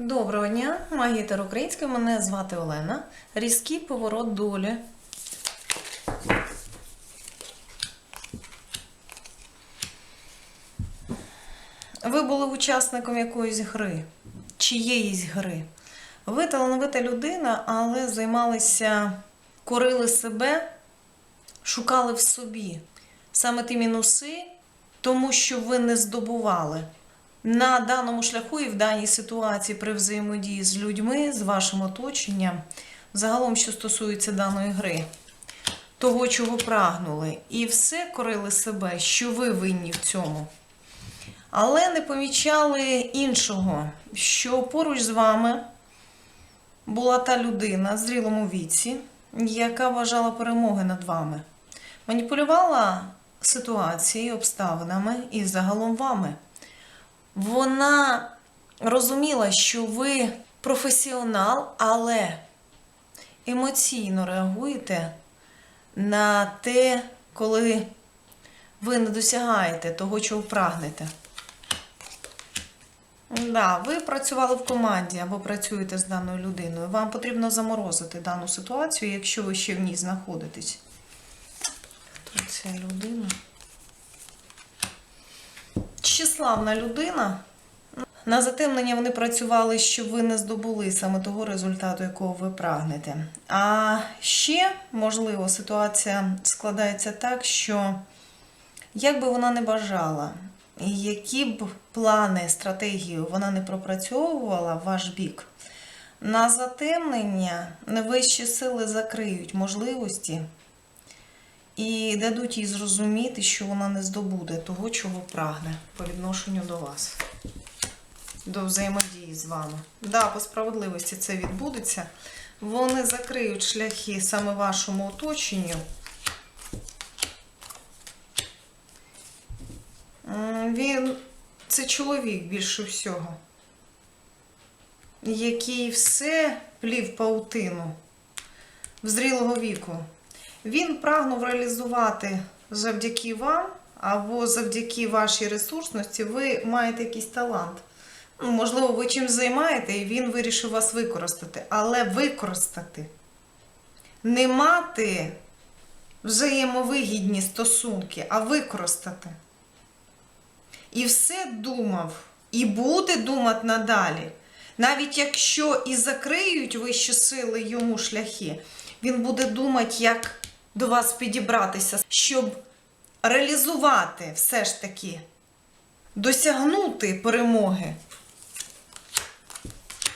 Доброго дня, магітер український. Мене звати Олена. Різкий поворот долі. Ви були учасником якоїсь гри, чиєїсь гри. Ви талановита людина, але займалися, корили себе, шукали в собі саме ті мінуси, тому що ви не здобували на даному шляху і в даній ситуації при взаємодії з людьми, з вашим оточенням, загалом, що стосується даної гри, того, чого прагнули, і все корили себе, що ви винні в цьому. Але не помічали іншого, що поруч з вами була та людина в зрілому віці, яка вважала перемоги над вами, маніпулювала ситуацією, обставинами і загалом вами. Вона розуміла, що ви професіонал, але емоційно реагуєте на те, коли ви не досягаєте того, чого прагнете. Да, ви працювали в команді або працюєте з даною людиною. Вам потрібно заморозити дану ситуацію, якщо ви ще в ній знаходитесь. Хто ця людина? Тщеславна людина. На затемнення вони працювали, щоб ви не здобули саме того результату, якого ви прагнете. А ще, можливо, ситуація складається так, що як би вона не бажала, які б плани, стратегію вона не пропрацьовувала в ваш бік, на затемнення вищі сили закриють можливості і дадуть їй зрозуміти, що вона не здобуде того, чого прагне по відношенню до вас, до взаємодії з вами. Да, по справедливості це відбудеться. Вони закриють шляхи саме вашому оточенню. Він це чоловік більше всього, який все плів паутину в зрілого віку. Він прагнув реалізувати завдяки вам або завдяки вашій ресурсності, ви маєте якийсь талант. Ну, можливо, ви чимось займаєте, і він вирішив вас використати. Але використати, не мати взаємовигідні стосунки, а використати. І все думав, і буде думати надалі. Навіть якщо і закриють вищі сили йому шляхи, він буде думати, як до вас підібратися, щоб реалізувати все ж таки, досягнути перемоги.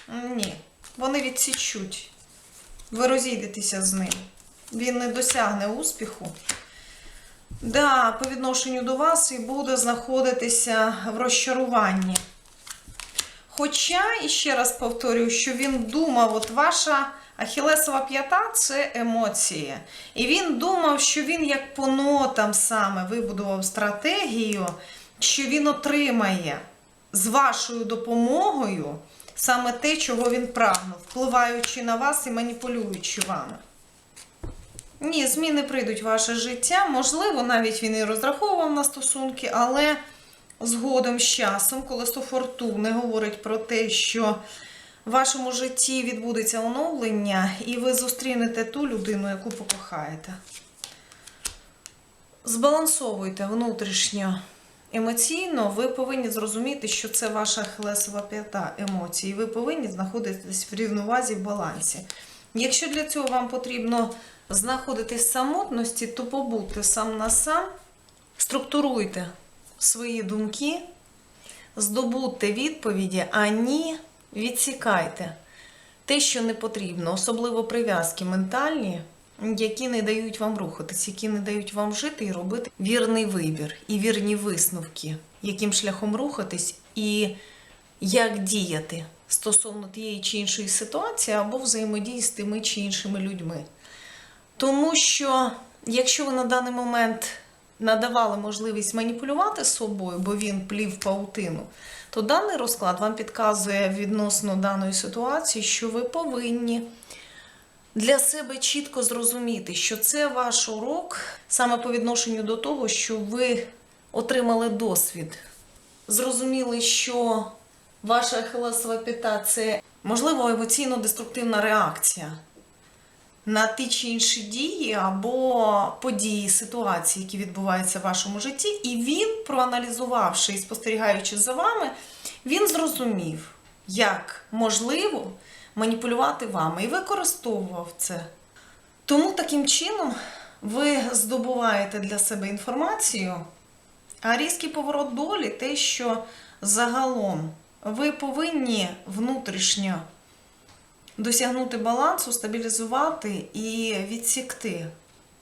Ні, вони відсічуть. Ви розійдетеся з ним. Він не досягне успіху. Да, по відношенню до вас і буде знаходитися в розчаруванні. Хоча, і ще раз повторюю, що він думав, от ваша Ахілесова п'ята це емоції. І він думав, що він як по нотам саме вибудував стратегію, що він отримає з вашою допомогою саме те, чого він прагнув, впливаючи на вас і маніпулюючи вами. Ні, зміни прийдуть в ваше життя. Можливо, навіть він і розраховував на стосунки, але згодом з часом, колесо фортуни говорить про те, що в вашому житті відбудеться оновлення, і ви зустрінете ту людину, яку покохаєте. Збалансовуйте внутрішньо емоційно, ви повинні зрозуміти, що це ваша хлесова п'ята емоцій. Ви повинні знаходитись в рівновазі в балансі. Якщо для цього вам потрібно знаходитись в самотності, то побудьте сам на сам, структуруйте свої думки, здобудьте відповіді, а ні, відсікайте те, що не потрібно, особливо прив'язки ментальні, які не дають вам рухатись, які не дають вам жити і робити вірний вибір і вірні висновки, яким шляхом рухатись і як діяти стосовно тієї чи іншої ситуації або взаємодії з тими чи іншими людьми. Тому що, якщо ви на даний момент надавали можливість маніпулювати собою, бо він плів паутину, то даний розклад вам підказує відносно даної ситуації, що ви повинні для себе чітко зрозуміти, що це ваш урок саме по відношенню до того, що ви отримали досвід, зрозуміли, що ваша ахилесова п'ята це можливо емоційно-деструктивна реакція на ті чи інші дії або події, ситуації, які відбуваються в вашому житті, і він, проаналізувавши і спостерігаючи за вами, він зрозумів, як можливо маніпулювати вами і використовував це. Тому таким чином ви здобуваєте для себе інформацію, а різкий поворот долі те, що загалом ви повинні внутрішньо досягнути балансу, стабілізувати і відсікти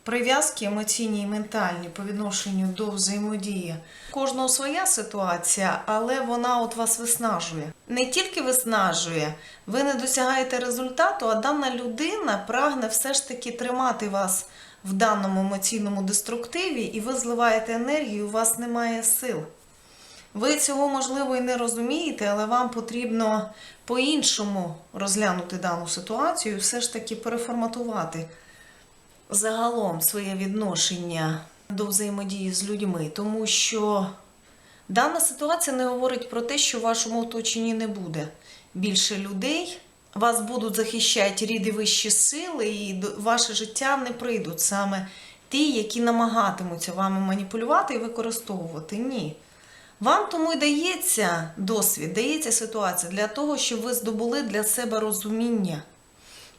прив'язки емоційні і ментальні по відношенню до взаємодії. Кожного своя ситуація, але вона от вас виснажує. Не тільки виснажує, ви не досягаєте результату, а дана людина прагне все ж таки тримати вас в даному емоційному деструктиві, і ви зливаєте енергію, у вас немає сил. Ви цього, можливо, і не розумієте, але вам потрібно по-іншому розглянути дану ситуацію і все ж таки переформатувати загалом своє відношення до взаємодії з людьми, тому що дана ситуація не говорить про те, що в вашому оточенні не буде більше людей. Вас будуть захищати ріди вищі сили, і ваше життя не прийдуть саме ті, які намагатимуться вами маніпулювати і використовувати. Ні. Вам тому й дається досвід, дається ситуація для того, щоб ви здобули для себе розуміння.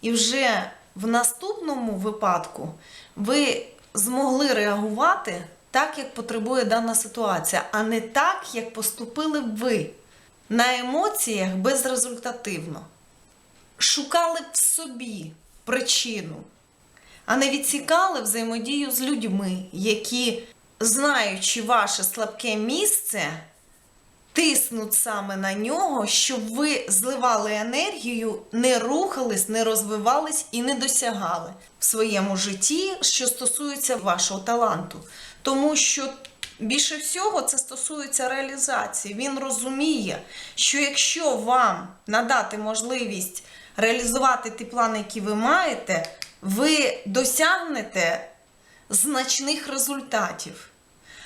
І вже в наступному випадку ви змогли реагувати так, як потребує дана ситуація, а не так, як поступили б ви на емоціях безрезультативно. Шукали б в собі причину, а не відсікали взаємодію з людьми, які, знаючи ваше слабке місце, тиснуть саме на нього, щоб ви зливали енергію, не рухались, не розвивались і не досягали в своєму житті, що стосується вашого таланту. Тому що більше всього це стосується реалізації. Він розуміє, що якщо вам надати можливість реалізувати ті плани, які ви маєте, ви досягнете значних результатів,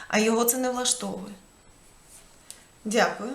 а його це не влаштовує. Дякую.